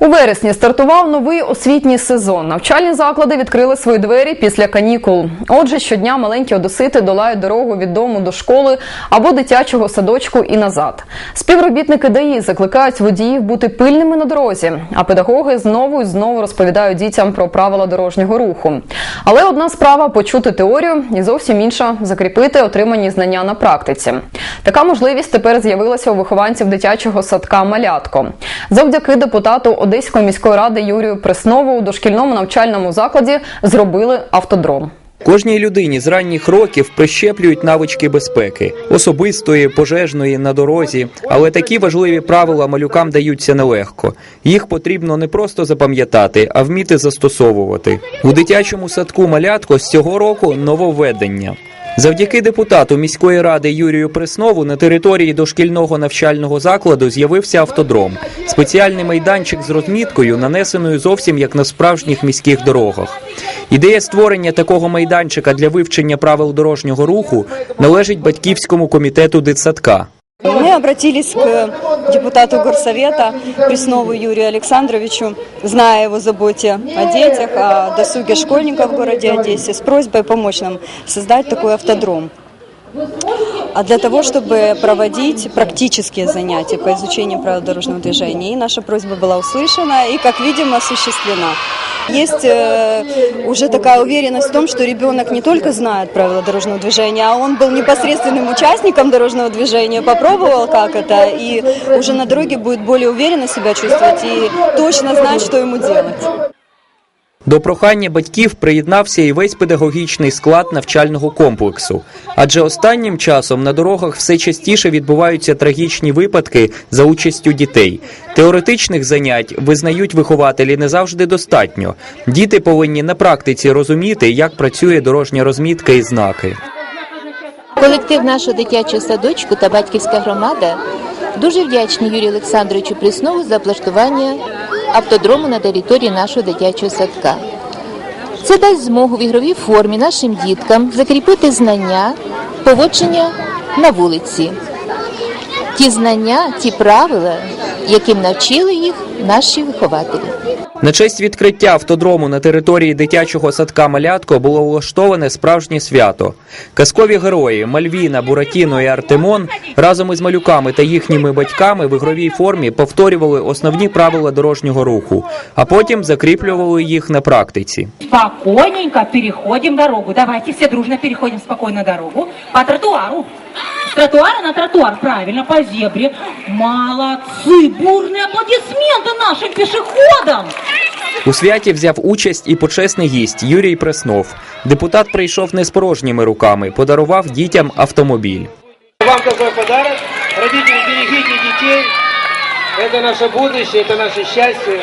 У вересні стартував новий освітній сезон. Навчальні заклади відкрили свої двері після канікул. Отже, щодня маленькі одесити долають дорогу від дому до школи або дитячого садочку і назад. Співробітники ДАІ закликають водіїв бути пильними на дорозі, а педагоги знову і знову розповідають дітям про правила дорожнього руху. Але одна справа почути теорію, і зовсім інша закріпити отримані знання на практиці. Така можливість тепер з'явилася у вихованців дитячого садка Малятко. Завдяки депутату Одеської міської ради Юрію Преснову у дошкільному навчальному закладі зробили автодром. Кожній людині з ранніх років прищеплюють навички безпеки особистої, пожежної на дорозі. Але такі важливі правила малюкам даються нелегко. Їх потрібно не просто запам'ятати, а вміти застосовувати. У дитячому садку малятко з цього року нововведення. Завдяки депутату міської ради Юрію Преснову на території дошкільного навчального закладу з'явився автодром, спеціальний майданчик з розміткою, нанесеною зовсім як на справжніх міських дорогах. Ідея створення такого майданчика для вивчення правил дорожнього руху належить батьківському комітету дитсадка. Мы обратились к депутату горсовета Преснову Юрию Александровичу, зная его заботе о детях, о досуге школьников в городе Одессе, с просьбой помочь нам создать такой автодром А для того, чтобы проводить практические занятия по изучению правил дорожного движения. И наша просьба была услышана и, как видим, осуществлена. Есть э, уже такая уверенность в том, что ребенок не только знает правила дорожного движения, а он был непосредственным участником дорожного движения, попробовал как это, и уже на дороге будет более уверенно себя чувствовать и точно знать, что ему делать. До прохання батьків приєднався і весь педагогічний склад навчального комплексу. Адже останнім часом на дорогах все частіше відбуваються трагічні випадки за участю дітей. Теоретичних занять визнають вихователі не завжди достатньо. Діти повинні на практиці розуміти, як працює дорожня розмітка і знаки. Колектив нашого дитячого садочку та батьківська громада дуже вдячні Юрію Олександровичу Пріснову за облаштування автодрому на території нашого дитячого садка. Це дасть змогу в ігровій формі нашим діткам закріпити знання, поводження на вулиці. Ті знання, ті правила, яким навчили їх наші вихователі. На честь відкриття автодрому на території дитячого садка Малятко було влаштоване справжнє свято. Казкові герої Мальвіна, Буратіно і Артемон разом із малюками та їхніми батьками в ігровій формі повторювали основні правила дорожнього руху, а потім закріплювали їх на практиці. Спокойненько переходим дорогу. Давайте все дружно переходим спокойно дорогу по тротуару С тротуара на тротуар, правильно, по зебре. Молодцы! Бурные аплодисменты нашим пешеходам! У святі взяв участь і почесний гість Юрій Преснов. Депутат прийшов не з порожніми руками, подарував дітям автомобіль. Вам такой подарок. Родители, берегите детей. Это наше будущее, это наше счастье.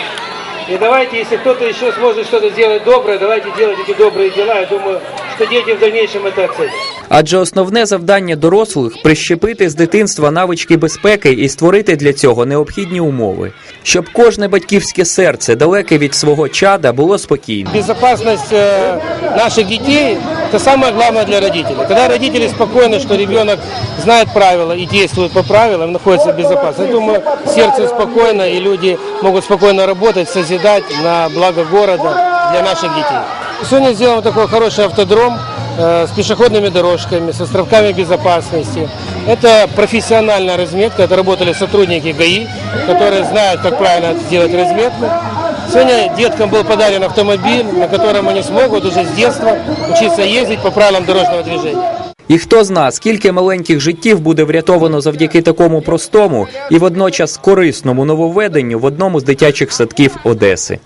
И давайте, если кто-то еще сможет что-то сделать доброе, давайте делать эти добрые дела. Я думаю, что дети в дальнейшем это оценят. Адже основне завдання дорослих прищепити з дитинства навички безпеки і створити для цього необхідні умови, щоб кожне батьківське серце, далеке від свого чада, було спокійне. Безопасность э, наших детей – это самое главное для родителей. Когда родители спокойны, что ребенок знает правила и действует по правилам, находится в безопасности, я думаю, сердце спокойно, и люди могут спокойно работать, созидать на благо города для наших детей. Сегодня сделан такой хороший автодром э, с пешеходными дорожками, с островками безопасности. Это профессиональная разметка, это работали сотрудники ГАИ, которые знают, как правильно сделать разметку. Сегодня деткам был подарен автомобиль, на котором они смогут уже с детства учиться ездить по правилам дорожного движения. І хто зна, скільки маленьких життів буде врятовано завдяки такому простому і водночас корисному нововведенню в одному з дитячих садків Одеси.